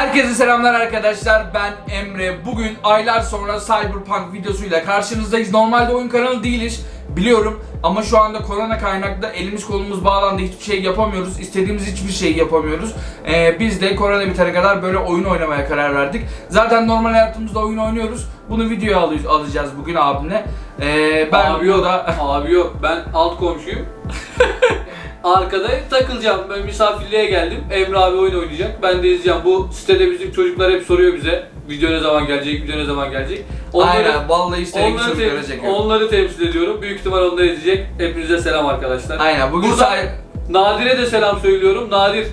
Herkese selamlar arkadaşlar. Ben Emre. Bugün aylar sonra Cyberpunk videosuyla karşınızdayız. Normalde oyun kanalı değiliz. Biliyorum ama şu anda korona kaynaklı elimiz kolumuz bağlandı. Hiçbir şey yapamıyoruz. İstediğimiz hiçbir şey yapamıyoruz. Ee, biz de korona bitene kadar böyle oyun oynamaya karar verdik. Zaten normal hayatımızda oyun oynuyoruz. Bunu videoya al- alacağız bugün abimle. Ee, ben abi yok, da abi yok. Ben alt komşuyum. Arkada takılacağım. Ben misafirliğe geldim. Emre abi oyun oynayacak. Ben de izleyeceğim. Bu sitede bizim çocuklar hep soruyor bize. Video ne zaman gelecek, video ne zaman gelecek. Aynen vallahi istedik onları, çekiyorum. onları temsil ediyorum. Büyük ihtimal onlar izleyecek. Hepinize selam arkadaşlar. Aynen bugün Burada say- Nadir'e de selam söylüyorum. Nadir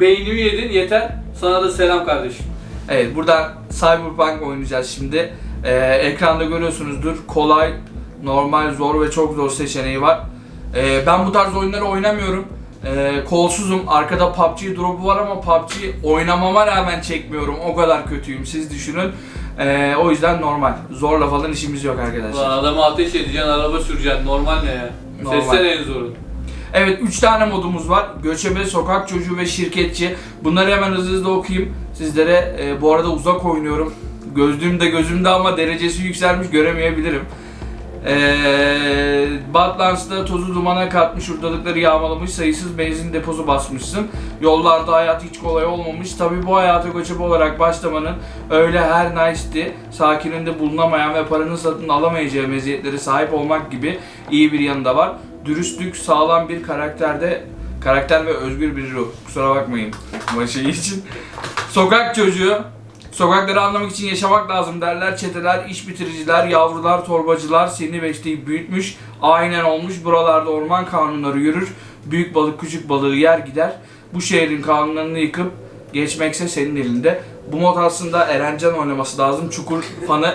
beynimi yedin yeter. Sana da selam kardeşim. Evet buradan Cyberpunk oynayacağız şimdi. Ee, ekranda görüyorsunuzdur. Kolay, normal, zor ve çok zor seçeneği var. Ee, ben bu tarz oyunları oynamıyorum. Ee, kolsuzum. Arkada PUBG drop'u var ama PUBG oynamama rağmen çekmiyorum. O kadar kötüyüm. Siz düşünün. Ee, o yüzden normal. Zorla falan işimiz yok Lan arkadaşlar. adamı ateş edeceksin, araba süreceksin. Normal ne ya? Normal. Seçsen en zoru. Evet 3 tane modumuz var. Göçebe, sokak çocuğu ve şirketçi. Bunları hemen hızlı hızlı okuyayım. Sizlere e, bu arada uzak oynuyorum. Gözlüğüm de gözümde ama derecesi yükselmiş göremeyebilirim. Ee, tozu dumana katmış, hurdalıkları yağmalamış, sayısız benzin deposu basmışsın. Yollarda hayat hiç kolay olmamış. Tabi bu hayata göçebe olarak başlamanın öyle her nice'ti, sakininde bulunamayan ve paranın satın alamayacağı meziyetleri sahip olmak gibi iyi bir yanı da var. Dürüstlük, sağlam bir karakterde karakter ve özgür bir ruh. Kusura bakmayın bu şey için. Sokak çocuğu. Sokakları anlamak için yaşamak lazım derler. Çeteler, iş bitiriciler, yavrular, torbacılar seni besleyip büyütmüş. Aynen olmuş. Buralarda orman kanunları yürür. Büyük balık küçük balığı yer gider. Bu şehrin kanunlarını yıkıp geçmekse senin elinde. Bu mod aslında Erencan oynaması lazım. Çukur fanı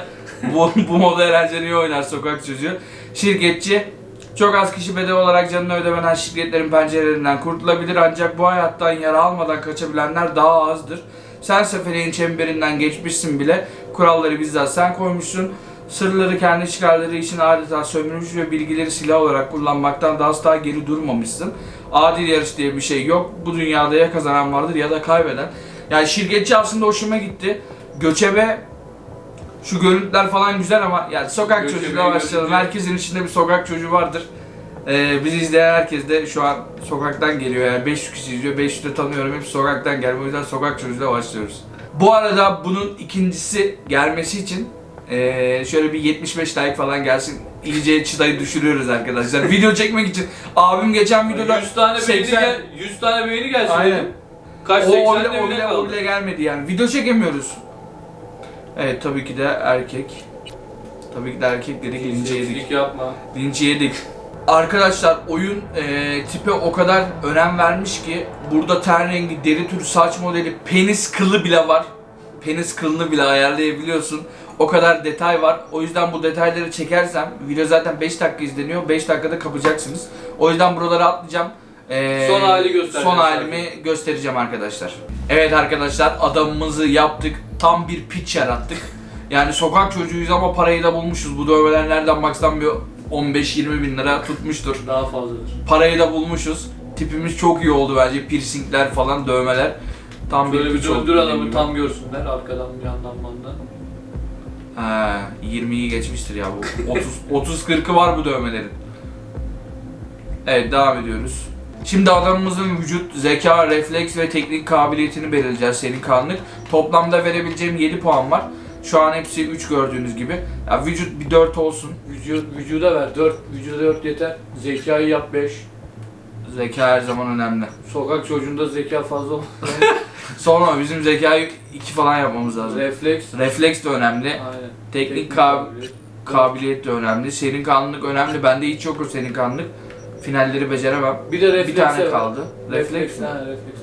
bu, bu modu Erencan iyi oynar sokak çocuğu. Şirketçi çok az kişi bedel olarak canını ödemeden şirketlerin pencerelerinden kurtulabilir ancak bu hayattan yara almadan kaçabilenler daha azdır. Sen seferiğin çemberinden geçmişsin bile, kuralları bizzat sen koymuşsun. Sırları kendi çıkarları için adeta sömürmüş ve bilgileri silah olarak kullanmaktan da asla geri durmamışsın. Adil yarış diye bir şey yok. Bu dünyada ya kazanan vardır ya da kaybeden. Yani şirketçi aslında hoşuma gitti. Göçebe şu görüntüler falan güzel ama yani sokak Göçebe çocuğuyla başlayalım. Herkesin içinde bir sokak çocuğu vardır. Ee, bizi izleyen herkes de şu an sokaktan geliyor yani 500 kişi izliyor, 500 de tanıyorum hep sokaktan gelme o yüzden sokak çocuğuyla başlıyoruz. Bu arada bunun ikincisi gelmesi için ee, şöyle bir 75 like falan gelsin. İyice çıtayı düşürüyoruz arkadaşlar. Video çekmek için abim geçen videoda 100 tane beğeni 80 gel 100 tane beğeni gelsin Aynen. dedim. Kaç o, o, 80 bile, o, bile, o bile gelmedi yani. Video çekemiyoruz. Evet tabii ki de erkek. Tabii ki de erkek dedik linci yedik. Yapma. Linci yedik. Arkadaşlar oyun e, tipe o kadar önem vermiş ki burada ten rengi, deri türü, saç modeli, penis kılı bile var. Penis kılını bile ayarlayabiliyorsun. O kadar detay var. O yüzden bu detayları çekersem video zaten 5 dakika izleniyor. 5 dakikada kapacaksınız. O yüzden buraları atlayacağım. E, Son hali göstereceğim Son halimi göstereceğim arkadaşlar. Evet arkadaşlar adamımızı yaptık. Tam bir piç yarattık. Yani sokak çocuğuyuz ama parayı da bulmuşuz. Bu dövmeler nereden baksan bir 15-20 bin lira tutmuştur. Daha fazladır. Parayı da bulmuşuz. Tipimiz çok iyi oldu bence. Piercingler falan, dövmeler. Tam Böyle bir olduk döndür adamı gibi. tam görsünler arkadan bir yandan mandan. Ha, 20'yi geçmiştir ya bu. 30 30 40'ı var bu dövmelerin. Evet devam ediyoruz. Şimdi adamımızın vücut, zeka, refleks ve teknik kabiliyetini belirleyeceğiz senin kanlık. Toplamda verebileceğim 7 puan var. Şu an hepsi 3 gördüğünüz gibi. Ya vücut bir 4 olsun. Vücut, vücuda ver 4, vücuda 4 yeter. Zekayı yap 5. Zeka her zaman önemli. Sokak çocuğunda zeka fazla. Sonra bizim zekayı 2 falan yapmamız lazım. Refleks. Refleks de önemli. Aynen. Teknik kab- kabiliyet. kabiliyet de önemli. Senin kanlılık önemli. Bende hiç yok o senin kanlılık. Finalleri beceremem. Bir de refleks. bir tane kaldı. Refleks Refleks. mi? Ha, refleks.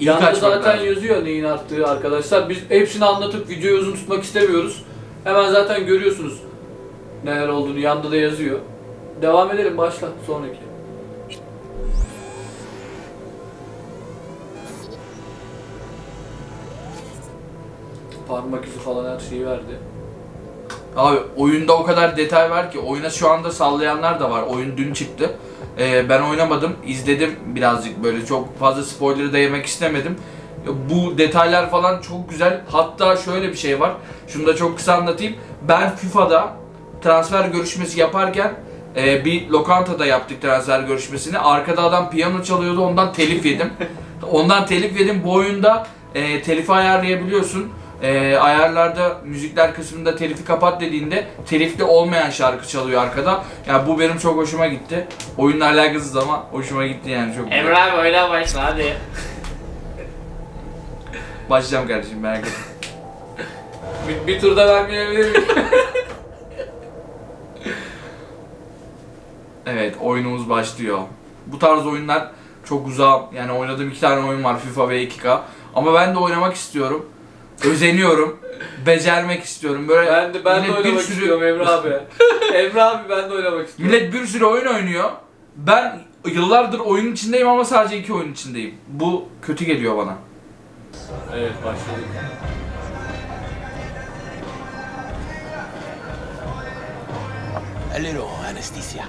Yanda açmak zaten lazım. yazıyor neyin arttığı arkadaşlar. Biz hepsini anlatıp videoyu uzun tutmak istemiyoruz. Hemen zaten görüyorsunuz neler olduğunu. Yanda da yazıyor. Devam edelim başla sonraki. Parmak izi falan her şeyi verdi. Abi oyunda o kadar detay var ki oyuna şu anda sallayanlar da var. Oyun dün çıktı. Ee, ben oynamadım. izledim birazcık böyle çok fazla spoiler'ı da yemek istemedim. Bu detaylar falan çok güzel. Hatta şöyle bir şey var. Şunu da çok kısa anlatayım. Ben FIFA'da transfer görüşmesi yaparken e, bir lokantada yaptık transfer görüşmesini. Arkada adam piyano çalıyordu. Ondan telif yedim. Ondan telif yedim. Bu oyunda e, telifi ayarlayabiliyorsun. E, ayarlarda müzikler kısmında telifi kapat dediğinde telifli olmayan şarkı çalıyor arkada. Yani bu benim çok hoşuma gitti. Oyunla alakasız ama hoşuma gitti yani çok. Emre abi oyuna başla hadi. Başlayacağım kardeşim merak etme. Bir, bir turda vermeyebilir miyim? Evet oyunumuz başlıyor. Bu tarz oyunlar çok uzağım. Yani oynadığım iki tane oyun var FIFA ve 2K. Ama ben de oynamak istiyorum. Özeniyorum. becermek istiyorum. Böyle ben de ben de millet oynamak istiyorum Emre abi. Emre abi ben de oynamak istiyorum. Millet bir sürü oyun oynuyor. Ben yıllardır oyunun içindeyim ama sadece iki oyun içindeyim. Bu kötü geliyor bana. Evet başladık. A little anesthesia.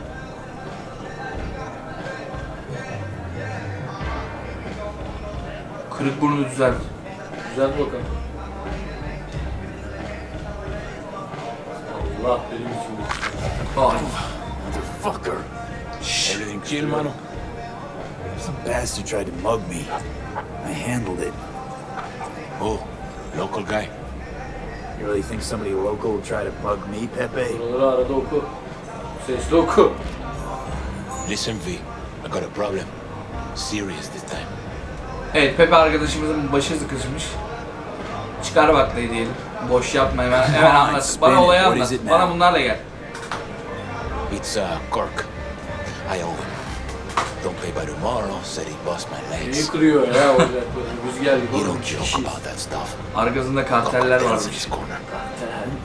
Kırık burnu düzelt. Güzel bakalım. Allah benim için Ay. Motherfucker. Everything chill, mano? Some bastard tried to mug me. I handled it. Oh, local guy. You really think somebody local will try to mug me, Pepe? Listen, V. I got a problem. Serious this time. Evet Pepe arkadaşımızın başı sıkışmış. Çıkar baklayı diyelim. Boş yapma hemen, hemen anlat. Bana olayı anlat. Bana bunlarla gel. It's uh, Cork. I owe him. Don't pay by tomorrow. Said he bust my legs. kırıyor ya ocakları? Rüzgar gibi. Oğlum. don't joke about that stuff. Arkasında karteller varmış.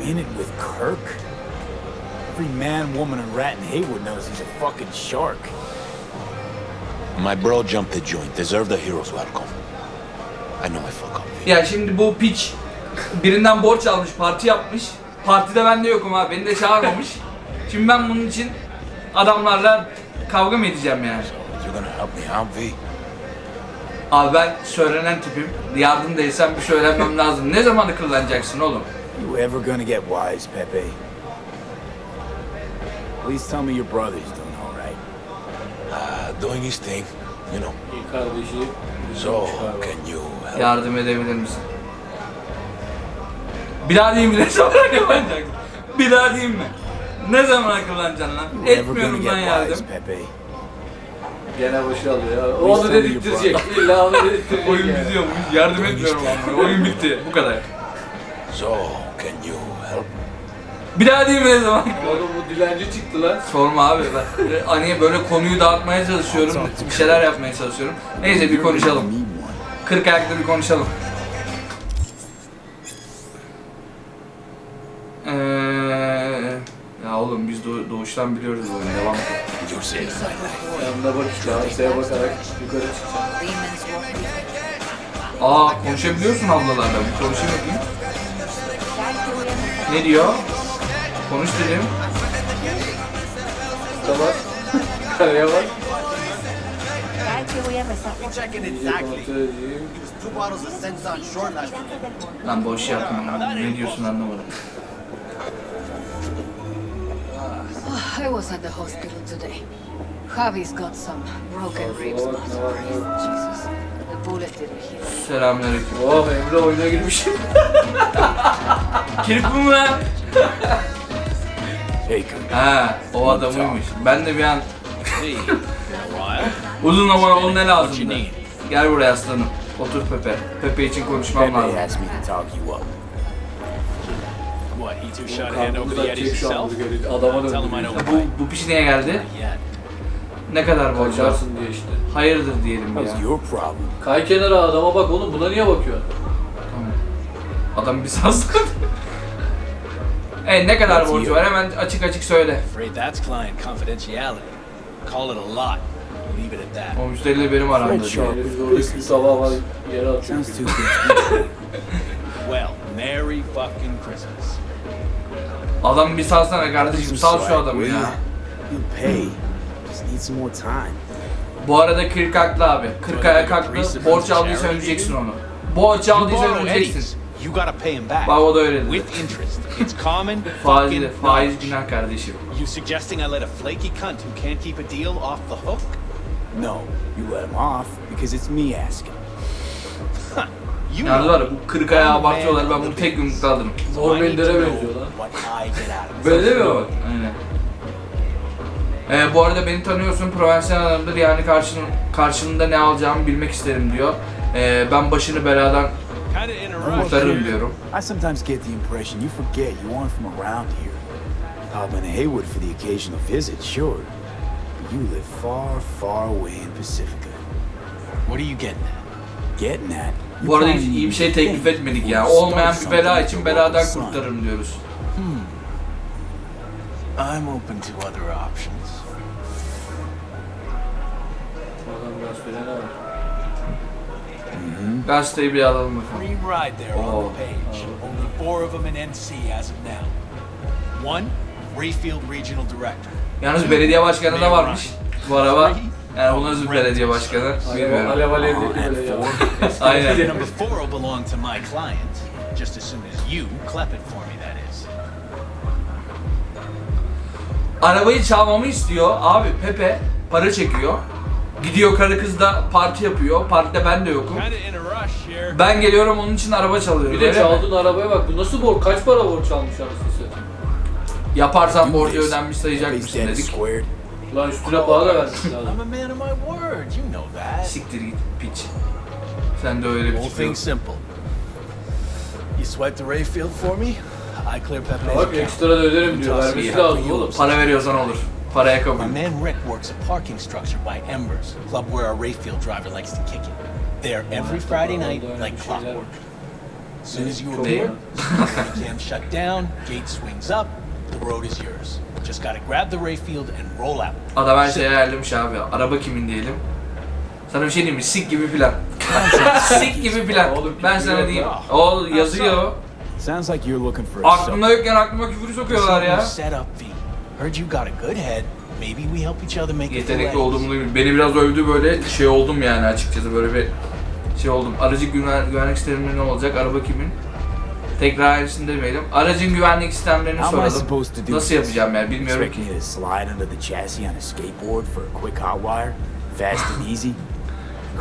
You in it with Kirk? Every man, woman, and rat in Haywood knows he's a fucking shark. My bro jumped the joint. Deserved a hero's welcome. I know I fuck up. Ya şimdi bu piç birinden borç almış, parti yapmış. Partide ben de yokum abi, beni de çağırmamış. Şimdi ben bunun için adamlarla kavga mı edeceğim yani? Abi ben söylenen tipim. Yardım değilsem bir söylenmem lazım. Ne zaman akıllanacaksın oğlum? You ever gonna get wise, Pepe? Please tell me your brother's doing all right. Uh, doing his thing. You know. İyi kardeşi. So, can you help? Yardım edebilir misin? Bir daha diyeyim mi? Ne zaman akıllanacaksın? Bir daha diyeyim mi? Ne zaman akıllanacaksın lan? Etmiyorum lan yardım. Gene başı alıyor ya. Onu dedirttirecek. İlla onu dedirttirecek Oyun yani. bitiyormuş. Yardım etmiyorum ama. Oyun bitti. Bu kadar. So, can you help? Bir daha diyeyim mi ne zaman? Oğlum bu dilenci çıktı lan. Sorma abi ben hani böyle konuyu dağıtmaya çalışıyorum, bir şeyler yapmaya çalışıyorum. Neyse bir konuşalım. 40 ayakta bir konuşalım. Oğlum biz doğ- doğuştan biliyoruz oyunu. Devam et. Yanına bak işte bakarak yukarı çıkacağım. Aa konuşabiliyorsun ablalarla. Bir konuşayım bakayım. Ne diyor? Konuş dedim. Şurada bak. Karaya bak. Kontrol edeyim. Lan boş yapma. Ne diyorsun anlamadım. I was at the hospital today. Javi's got some broken ribs. Ne yok. Jesus, the bullet didn't hit. Selamünaleyküm. Oh Emre oyuna girmiş. Kirp bu mu lan? Ha, o adamıymış. Ben de bir an uzun zaman onun ne lazımdı? Gel buraya aslanım. Otur Pepe. Pepe için konuşmam lazım. Pepe asked me to talk you up. What, he too shot a hand over the an himself? Adama döndü. Bu, bu piç niye geldi? Ne kadar borç var? Kaçarsın diye işte. Hayırdır diyelim ya. your problem. Kay kenara adama bak oğlum buna niye bakıyorsun? Tamam. Adam bir sasladı. E ne kadar borcu var hemen açık açık söyle. Afraid that's client confidentiality. Call it a lot. Leave it at that. O müşteriyle benim aramda diyor. Herif oradaki tabağı var yere atıyor. Sounds too good. Well, Merry fucking Christmas. Adam bir salsana kardeşim sal şu adamı ya. Bu arada 40 haklı abi. 40 ayak haklı. Borç aldıysan ödeyeceksin onu. Borç borrow ödeyeceksin. you gotta pay him back. Bak o da öyle dedi. With interest. It's common Faiz, fucking faiz knowledge. günah kardeşim. You suggesting I let a flaky cunt who can't keep a deal off the hook? No, you let him off because it's me asking. You Yalnız var ya bu kırık ayağı abartıyorlar ben bunu tek yumrukta alırım. So Zor know benziyor lan. What I get out of it. Benzemiyor mu? Aynen. Ee, bu arada beni tanıyorsun, profesyonel adamdır yani karşın, karşılığında ne alacağımı bilmek isterim diyor. Ee, ben başını beladan Kinda in a rush. kurtarırım diyorum. I sometimes get the impression you forget you aren't from around here. Popping to Haywood for the occasional visit, sure. But you live far, far away in Pacifica. What are you getting at? Getting at. Bu arada hiç iyi bir şey teklif etmedik ya. Olmayan bir bela için beladan kurtarırım diyoruz. I'm open to other options. Gazeteyi bir alalım bakalım. Free ride there Oh. on the page. Only four of them in NC as of now. One, Rayfield Regional Director. Yalnız belediye başkanı da varmış bu araba. Nasıl bir belediye başkanı Alev, bilmiyorum. alev böyle ya. Aynen. Number four will belong to my client. Just as soon as you clap it for me, that is. Arabayı çalmamı istiyor. Abi Pepe para çekiyor. Gidiyor karı kız da parti yapıyor. Partide ben de yokum. Ben geliyorum onun için araba çalıyorum. Bir de öyle mi? çaldığın arabaya bak. Bu nasıl borç? Kaç para borç almış anasını satayım? Yaparsan borcu ödenmiş sayacakmışsın dedik. Lan üstüne para da vermiş I'm lazım. a man of my word. You know that. Siktir git piç. Sen de öyle bir Whole yok. simple. You swipe the Rayfield for me, I clear Pepe's Bak account. ekstra da öderim diyor. Vermesi lazım oğlum. Para veriyorsan olur. Paraya kabul. My man Rick works a parking structure by Embers, club where our Rayfield driver likes to kick it. There every Friday night, like clockwork. As soon as you appear, cam shut down, gate swings up, the road is yours. Just gotta grab the Rayfield and roll out. Adam her şeyi ayarlamış abi. Araba kimin diyelim. Sana bir şey diyeyim mi? Sik gibi plan. Sik gibi plan. Oğlum, Ben küfür sana diyeyim. ya. O yazıyor. Sounds like you're looking for a Aklımda yokken aklıma küfür sokuyorlar ya. Set up V. Heard you got a good head. Maybe we help each other make Yetenekli olduğumu da Beni biraz övdü böyle şey oldum yani açıkçası böyle bir şey oldum. Aracı güven, güvenlik sistemleri ne olacak? Araba kimin? Tekrar aynısını demeyelim. Aracın güvenlik sistemlerini soralım. Nasıl yapacağım yani bilmiyorum ki. me to slide under the chassis on a skateboard for a quick hot wire? Fast and easy?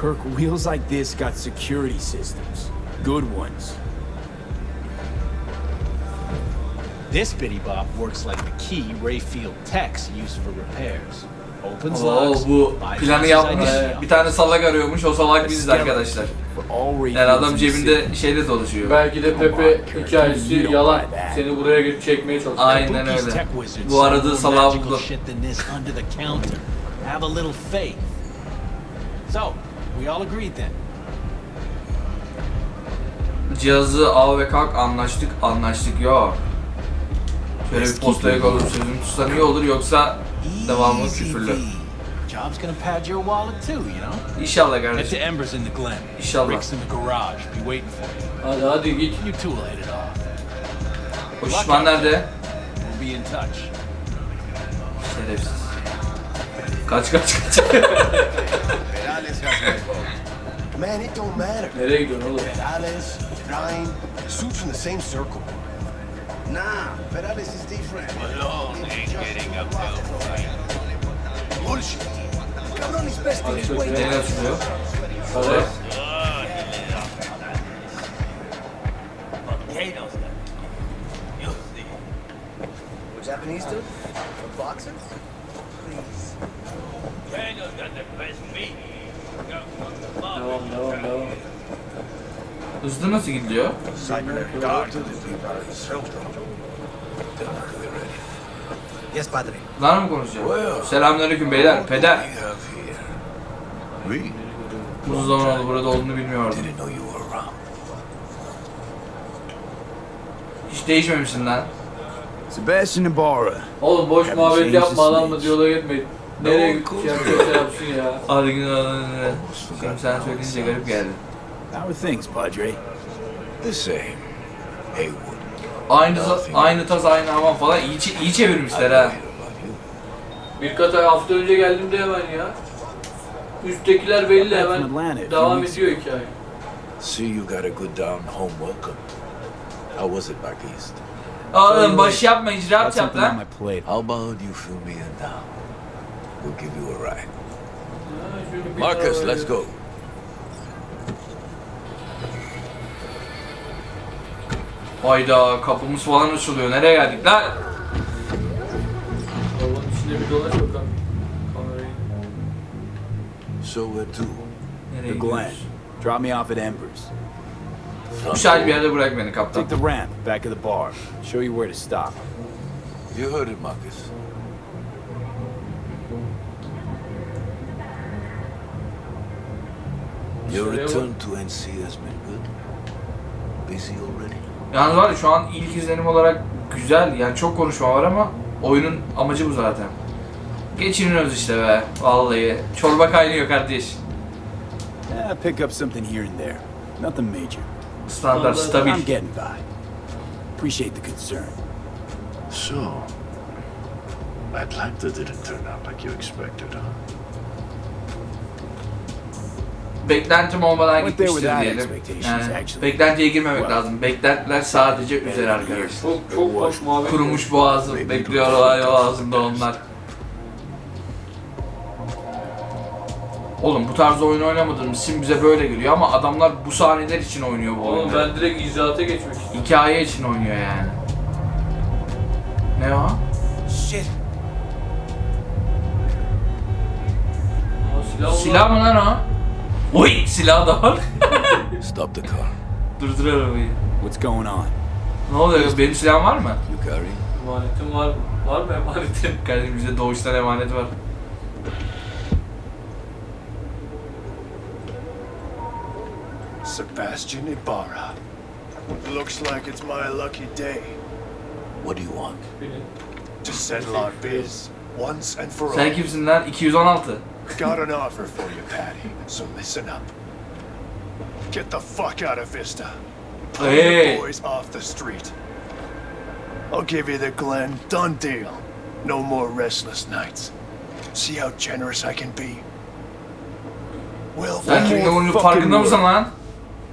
Kirk, wheels like this got security systems. Good ones. This bitty bop works like the key Rayfield techs use for repairs. Opens Oo locks, bu planı yapmış. Bir tane salak arıyormuş. O salak biziz arkadaşlar. Yani adam cebinde şeyle dolaşıyor. Belki de Pepe hikayesi yalan. Seni buraya gelip çekmeye çalışıyor. Aynen öyle. tech wizards Bu aradığı salağı buldu. Have a little faith. So, we all agreed then. Cihazı al ve kalk anlaştık anlaştık yok. Şöyle bir postaya kalıp sözünü tutsan iyi olur yoksa devamı Easy küfürlü. V. Job's gonna pad your wallet too, you know? İnşallah Head to kardeşim. Embers in the Glen. İnşallah. Rick's in the garage. Be waiting for you. Hadi hadi git. You two will hit it off. O şişman nerede? We'll be in touch. Şerefsiz. Kaç kaç kaç. Perales has my vote. Man, it don't matter. Nereye gidiyorsun oğlum? Perales, Ryan, suits from the same circle. Nah, Perales is different. Malone ain't getting up Bullshit. Cabrón best. Neler sürüyor? Para. What's Japanese dude? A boxer? Please. Devam devam devam. Hızlı nasıl gidiyor? Yes, padre. Lan mı konuşuyor? Selamünaleyküm beyler. Peder. Uzun zaman oldu burada olduğunu bilmiyordum. Hiç değişmemişsin lan. Sebastian Ibarra. Oğlum boş muhabbet yapma the adamla snitch. diyaloğa gitmeyin. Nereye git şey yapacaksa yapsın ya. Hadi gün Şimdi sen söyleyince garip geldi. How are things, Padre? The same. Haywood. Aynı aynı tas aynı hamam falan iyi, iyi çevirmişler ha. Birkaç ay hafta önce geldim de hemen ya. Üsttekiler belli hemen devam ediyor hikaye. See, you got a good down home welcome. How was it back east? Oğlum boş yapma icraat yap lan. How about you fill me in now? We'll give you a ride. Bir Marcus, let's go. Hayda kapımız falan açılıyor. Nereye geldik lan? Arabanın içinde bir dolaş bakalım. Kamerayı. So where to? Nereye The Glen. gidiyoruz? Drop me off at Embers. Güzel bir yerde bırak beni kaptan. Take the ramp back of the bar. Show you where to stop. You heard it, Marcus. Your Şuraya bak. return to NC has been good. Busy already? Yalnız var ya şu an ilk izlenim olarak güzel. Yani çok konuşma var ama oyunun amacı bu zaten. Geçiniyoruz işte be. Vallahi. Çorba kaynıyor kardeş. Yeah, pick up something here and there. Nothing major. Standart, stabil. I'm getting by. Appreciate the concern. So, Atlanta didn't turn out like you expected, huh? Beklentim olmadan gitmiştir diyelim. Yani beklentiye girmemek lazım. Beklentiler sadece üzer arkadaşlar. Çok çok boş muhabbet. Kurumuş boğazım. Bekliyorlar ya ağzımda onlar. Oğlum bu tarz oyun oynamadığımız sim bize böyle geliyor ama adamlar bu sahneler için oynuyor bu Oğlum oyunu. ben direkt icraata geçmek istiyorum. Hikaye için oynuyor yani. Ne o? Shit. Silah, Silah mı lan o? Oy silah da var. Stop the car. Durdur arabayı. What's going on? Ne oluyor? Benim silahım var mı? You carry? Emanetim var. Var mı emanetin? Kardeşim bize doğuştan emanet var. Sebastian Ibarra. Looks like it's my lucky day What do you want? To settle our biz once and for Sen all. kimsin lan? 216. Got an offer for you, Patty, so listen up. Get the fuck out of Vista. Pull Hey. your boys off the street. I'll give you the Glen. Done deal. No more restless nights. See how generous I can be. Well, Sen one kimle more oyunun fucking farkında mısın word. lan?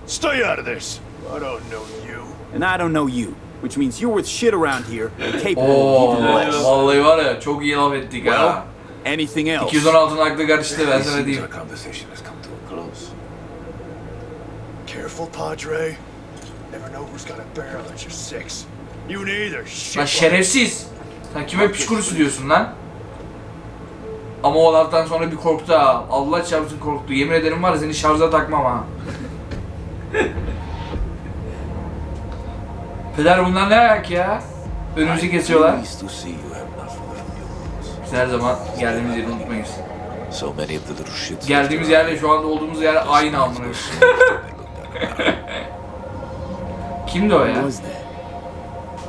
Stay out of this. I don't know you. And I don't know you, which means you're worth shit around here and capable Oo, of even less. vallahi var ya çok iyi laf ettik Well, ha. Anything else? 216'ın aklı karıştı ben sana diyeyim. our conversation has come to a close. Careful, Padre. Never know who's got a barrel at your six. You neither, shit. Lan şerefsiz. Sen kime piç kurusu diyorsun lan? Ama o laftan sonra bir korktu ha. Allah çarpsın korktu. Yemin ederim var ya seni şarja takmam ha. Peder bunlar ne ayak ya? Önümüzü kesiyorlar. Biz her zaman geldiğimiz yeri unutmayız. So many of the little shits. Geldiğimiz yerle şu anda olduğumuz yer aynı amına. Kimdi o Who ya? was that?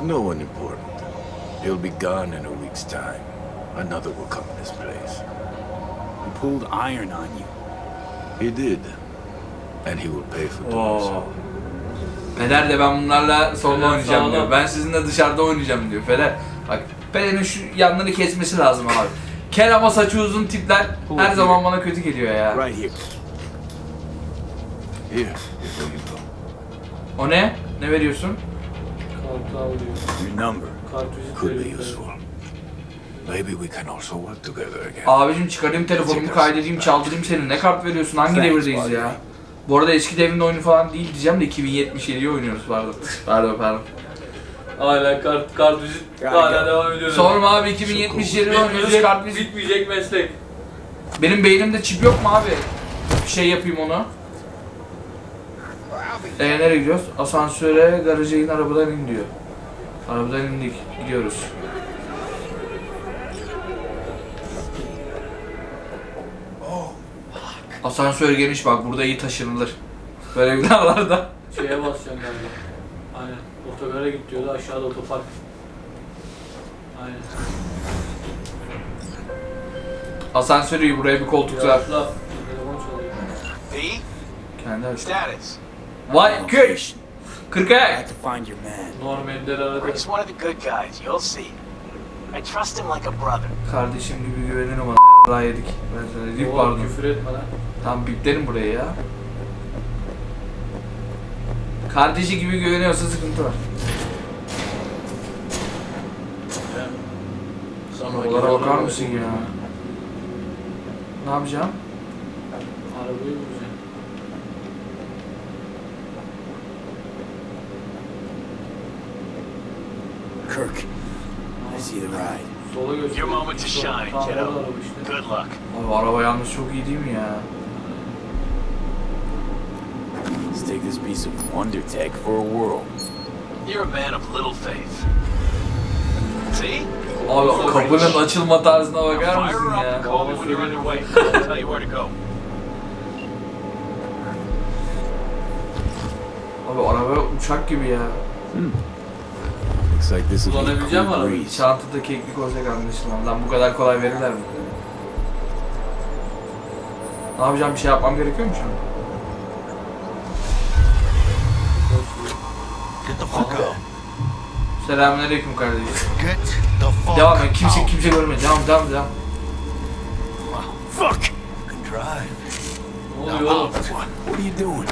No one important. He'll be gone in a week's time. Another will come in his place. Who pulled iron on you? He did. And he will pay for doing so. Oo. Peder de ben bunlarla solda oynayacağım diyor. Ben sizinle dışarıda oynayacağım diyor. Peder bak Peder'in şu yanları kesmesi lazım abi. Kel ama saçı uzun tipler her zaman bana kötü geliyor ya. Right here. Here, before you go. O ne? Ne veriyorsun? Kartı alıyor. Your number. Kartvizit Could be veriyor. useful. Maybe we can also work together again. Abicim çıkarayım telefonumu kaydedeyim çaldırayım seni. Ne kart veriyorsun? Hangi Thanks, devirdeyiz ya? Bu arada eski devrin oyunu falan değil diyeceğim de 2077'yi oynuyoruz pardon. Pardon pardon. Hala kart, kartvizit Yani hala gel. devam ediyor. Sorma abi 2077'de oynuyoruz Bitmeyecek, kart biz. bitmeyecek meslek. Benim beynimde çip yok mu abi? Bir şey yapayım onu. Ee, nereye gidiyoruz? Asansöre garaja in arabadan in diyor. Arabadan indik. Gidiyoruz. Asansör geniş bak burada iyi taşınılır. Böyle binalarda. Şeye basacaksın galiba. Otogara git diyordu aşağıda otopark. Aynen. Asansörü buraya bir koltuk var. Yavaşla. Telefon çalıyor. V, Kendi status. Vay köş. I Kırkaya. had to find your man. Aradı. Rick's one of the good guys, you'll see. I trust him like a brother. Kardeşim gibi güvenirim ona. Daha yedik. Ben sana diyeyim Oğlum pardon. küfür etme lan. Tamam biplerim burayı ya. Kardeşi gibi güveniyorsa sıkıntı var. Oralara bakar mısın ya? Ne yapacağım? Arabayı vuracağım. Kirk, I see the ride. Sola. Your moment to shine, kiddo. Good luck. Abi araba yalnız çok iyi değil mi ya? Let's take this piece of wonder tech for a whirl. You're a man of little faith. See? Abi kapının açılma tarzına bakar mısın ya? Abi araba uçak gibi ya. Looks like this a Kullanabileceğim cool arabayı. Çantada keklik olacak anlaşılan. Lan bu kadar kolay verirler mi? Ne yapacağım bir şey yapmam gerekiyor mu şu an? Selamünaleyküm kardeşim. Devam et. Kimse out. kimse görmedi. Devam devam devam. Fuck. Ne oluyor oğlum? What are you doing?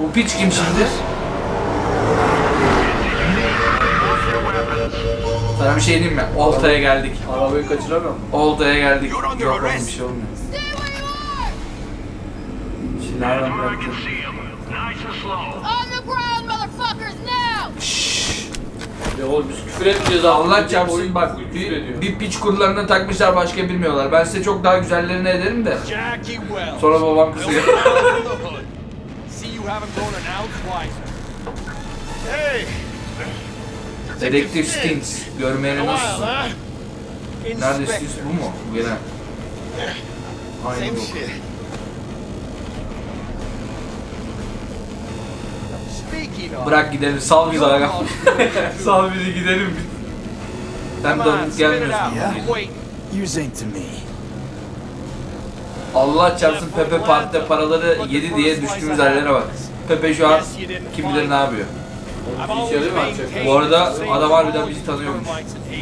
Bu piç kim şimdi? Sana bir şey diyeyim mi? Olta'ya geldik. Arabayı kaçıramıyor mu? Olta'ya geldik. Yok oğlum bir şey olmuyor. Şimdi nereden bıraktın? On the ground, motherfuckers, now! Şşş. Oğlum biz küfür etmeyeceğiz abi. Allah çarpsın Oyun bak bir, bir piç kurularına takmışlar başka bilmiyorlar. Ben size çok daha güzellerini ederim de. Sonra babam kızıyor. Dedektif Stings. Görmeyeni nasılsın? Nerede Stings bu mu? Bu gelen. Aynı bu. shit. Speaking of. Bırak gidelim sal bizi aga. sal bizi gidelim. Sen dönüp gelmiyorsun. me. Allah çarpsın Pepe Park'ta paraları yedi diye düştüğümüz hallere bak. Pepe şu an kim bilir ne yapıyor. Bu arada adam harbiden bizi tanıyormuş.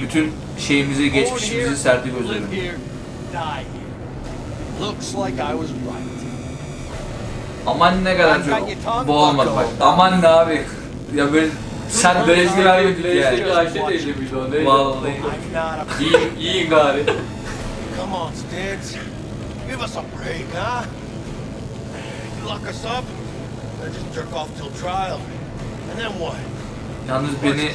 Bütün şeyimizi, geçmişimizi serdi gözlerine. Looks like I was right. Aman ne kadar çok bu olmadı bak. Aman ne abi. Ya böyle sen dönüşü vermedik yani. Ayşe teyze miydi o neydi? Vallahi. Yiyin, yiyin gari. Come on, Stance. Give us a break, huh? You lock us up, then just jerk off till trial. And then what? Yalnız beni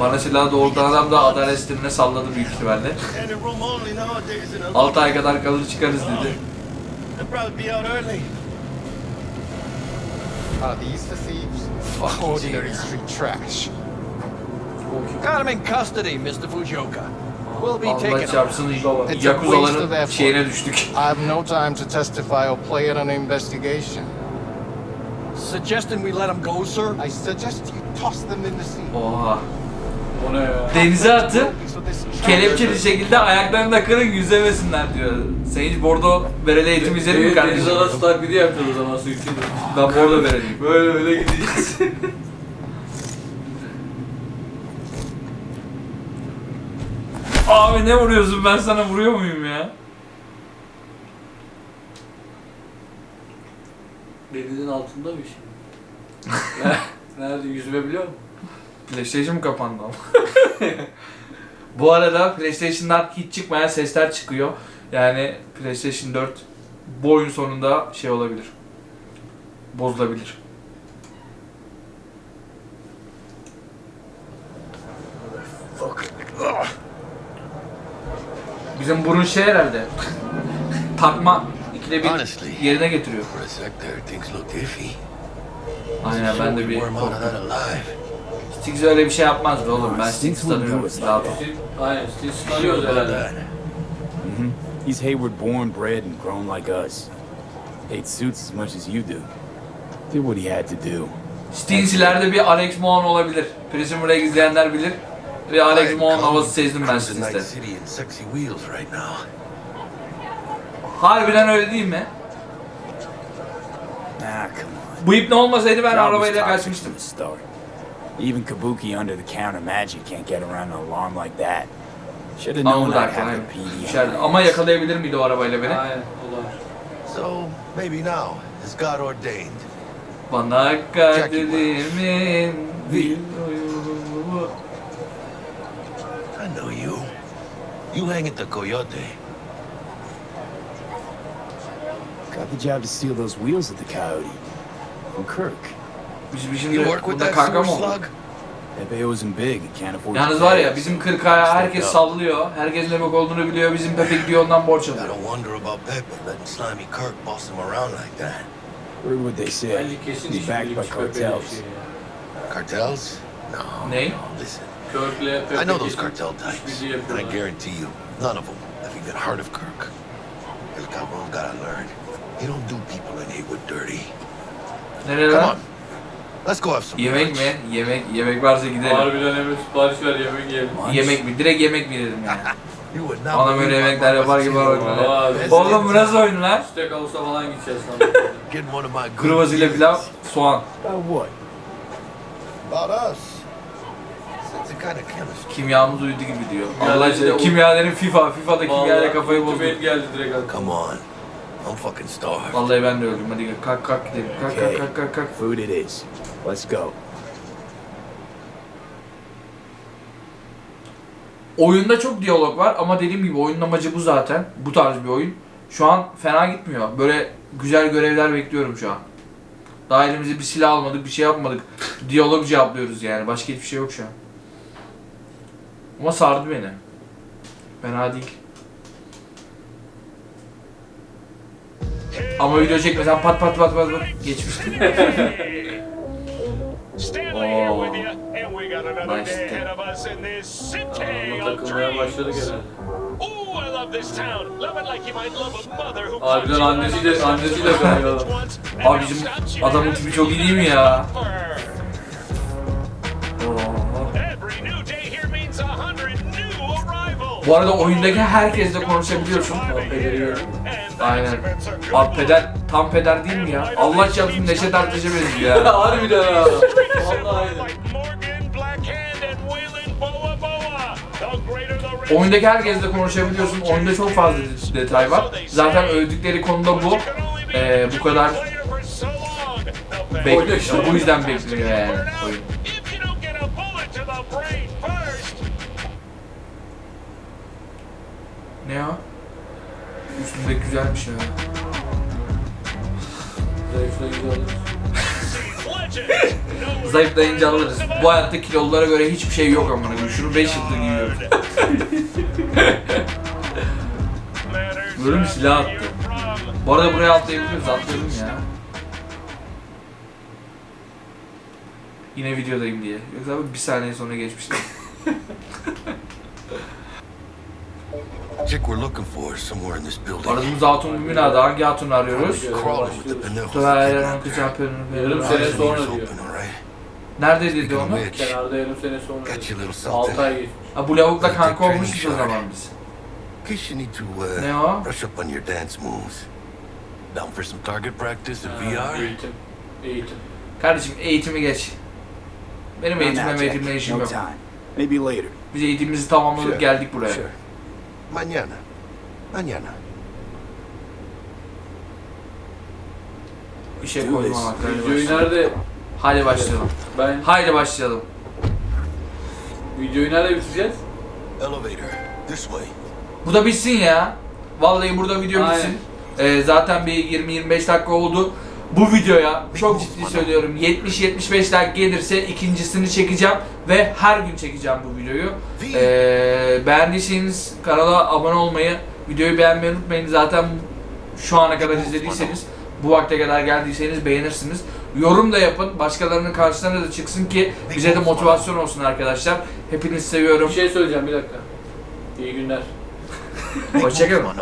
bana silahı doğrultan adam da adalet sistemine salladı büyük ihtimalle. stand in room only nowadays in a 6 ay kadar kalır çıkarız dedi. Uh, are these the thieves? Ordinary street trash. Got him in custody, Mr. Fujioka. We'll be taking Allah him. çarpsın It's a waste of Yakuzaların effort. şeyine düştük. I have no time to testify or play in an investigation. Suggesting we let him go, sir? I suggest you toss them in the sea. Oha. Denize atın, kelepçeli şekilde ayaklarını kırın yüzemesinler diyor. Sen hiç bordo bereli eğitim izledin mi Deniz kardeşim? arası taklidi yapacağız o zaman su içinde. Ben bordo bereliyim. Böyle öyle gideceğiz. Abi ne vuruyorsun ben sana vuruyor muyum ya? Denizin altında bir şey. Nerede yüzme biliyor musun? PlayStation mı kapandı ama? Bu arada PlayStation'dan hiç çıkmayan sesler çıkıyor. Yani PlayStation 4 bu oyun sonunda şey olabilir. Bozulabilir. Bizim burun şey herhalde. Takma ikide bir yerine getiriyor. Aynen ben de bir korktum. Stix öyle bir şey yapmazdı oğlum. Ben wouldn't tanıyorum. Rahat ol. aynen Steve tanıyoruz herhalde. Mm-hmm. He's Hayward born, bred, and grown like us. Hates suits as much as you do. Did what he had to do. Stings ileride bir Alex Mohan olabilir. Prison Break izleyenler bilir. Ve Alex calm, havası sezdim ben now. Harbiden öyle değil mi? Ah, come on. Bu ip ne olmasaydı ben arabayla kaçmıştım. From the start. Even Kabuki under the counter magic can't get around an alarm like that. Should have known bu da I'd have aynen. the PD. Düşerdi. Ama yakalayabilir miydi o arabayla beni? Aynen o. So, maybe now, as God ordained. Bana kaderimin bir oyunu. I know you. You hang at the Coyote. Got the job to steal those wheels at the Coyote. From Kirk. Biz You şimdi work with burada kanka mı olduk? slug? Pepe isn't big and can't afford Yalnız var ya bizim 40 aya herkes sallıyor. Herkesin ne bok olduğunu biliyor. Bizim Pepe gidiyor ondan borç alıyor. Gotta wonder about Pepe letting Slimy Kirk boss him around like that. Heard what they say. Bence kesin He's backed by işbirlikçi Pepe'yle cartels. bir şey ya. Cartels? No. Ney? Listen, Kirk'le Pepe I know those kesin cartel types, işbirliği and I yapıyorlar. guarantee you, none of them have even heard of Kirk. El Cabron gotta learn. You don't do people in Haywood dirty. Come on, let's go have some Yemek lunch. mi? Yemek. Yemek varsa gidelim. Harbiden Emre sipariş ver yemek yiyelim. Yemek mi? Direkt yemek mi dedim yani. You would not believe my yemekler yapar gibi Aa, Best Oğlum bu in nasıl oyun lan? Steakhouse'a falan gideceğiz lan. Getting one of my good Kırmızıyla views. pilav, soğan. About what? About us. It's a kind of chemistry. Kimyamız uydu gibi diyor. Allah aşkına kimya dedim FIFA. FIFA'da kimyayla Vallahi kafayı bozdu. ultimate geldi direkt aklıma. Come on. I'm fucking starved. Vallahi ben de öldüm. Hadi. Kalk kalk gidelim. Kalk kalk kalk kalk kalk. Food it is. Let's go. Oyunda çok diyalog var ama dediğim gibi oyunun amacı bu zaten. Bu tarz bir oyun. Şu an fena gitmiyor. Böyle güzel görevler bekliyorum şu an. Daha elimize bir silah almadık, bir şey yapmadık. Diyalog cevaplıyoruz yani. Başka hiçbir şey yok şu an. Ama sardı beni. Fena değil. Ama video çekmesem pat pat pat pat pat geçmiştim. a mother who Harbiden annesiyle- annesiyle steps of kalıyor. once and Abi now bizim stops you adamın tipi çok iyi değil mi ya? supper. Oo. Every new day here means a hundred new arrivals. Bu arada oyundaki herkesle konuşabiliyorsun. Aynen. Abi peder, tam peder değil mi ya? Allah çarpsın Neşet Ertaş'a benziyor ya. Harbiden ha. Vallahi. Oyundaki herkesle konuşabiliyorsun. Oyunda çok fazla detay var. Zaten övdükleri konuda bu. Ee, bu kadar bekliyor. Bu yüzden bekliyor yani oyun. Ne ya? Üstünde. Zayıfla güzel olur. legends. No Zayıflayınca alırız. Bu hayatta kilolulara göre hiçbir şey yok amına koyayım. Şunu 5 yıldır giyiyorum. bir not silah attı. Bu arada buraya atlayabiliyoruz. Atlayalım ya. Yine videodayım diye. Yoksa abi bir saniye sonra geçmiştim. Chick we're looking for is somewhere in this building. Aradığımız hatun bu binada. Hangi hatunu arıyoruz? Crawling with the. Yarım sene sonra diyor. Speaking of onu? Kenarda yarım sene sonra. a little 6 something. ay geçmiş. Ha, bu lavukla kanka olmuşuz o zaman biz. In case you need to Ne uh, o? brush up on your dance moves. Down for some target practice and VR? Eğitim. Eğitim. Kardeşim eğitimi geç. Benim Not eğitimle eğitimle işim No yok. time. Maybe later. Biz eğitimimizi tamamladık Sure. geldik buraya. Sure. Mañana. Mañana. İşe Do this. koymamak. Videoyu nerede? Haydi başlayalım. Ben Haydi başlayalım. videoyu nerede bitireceğiz? Elevator. This way. Bu da bitsin ya. Vallahi burada video Aynen. bitsin. Ee, zaten bir 20-25 dakika oldu. Bu videoya çok ciddi söylüyorum 70-75 dakika gelirse ikincisini çekeceğim ve her gün çekeceğim bu videoyu. Ee, beğendiyseniz kanala abone olmayı, videoyu beğenmeyi unutmayın. Zaten şu ana kadar izlediyseniz, bu vakte kadar geldiyseniz beğenirsiniz. Yorum da yapın, başkalarının karşılarına da çıksın ki bize de motivasyon olsun arkadaşlar. Hepinizi seviyorum. Bir şey söyleyeceğim bir dakika. İyi günler. Hoşçakalın.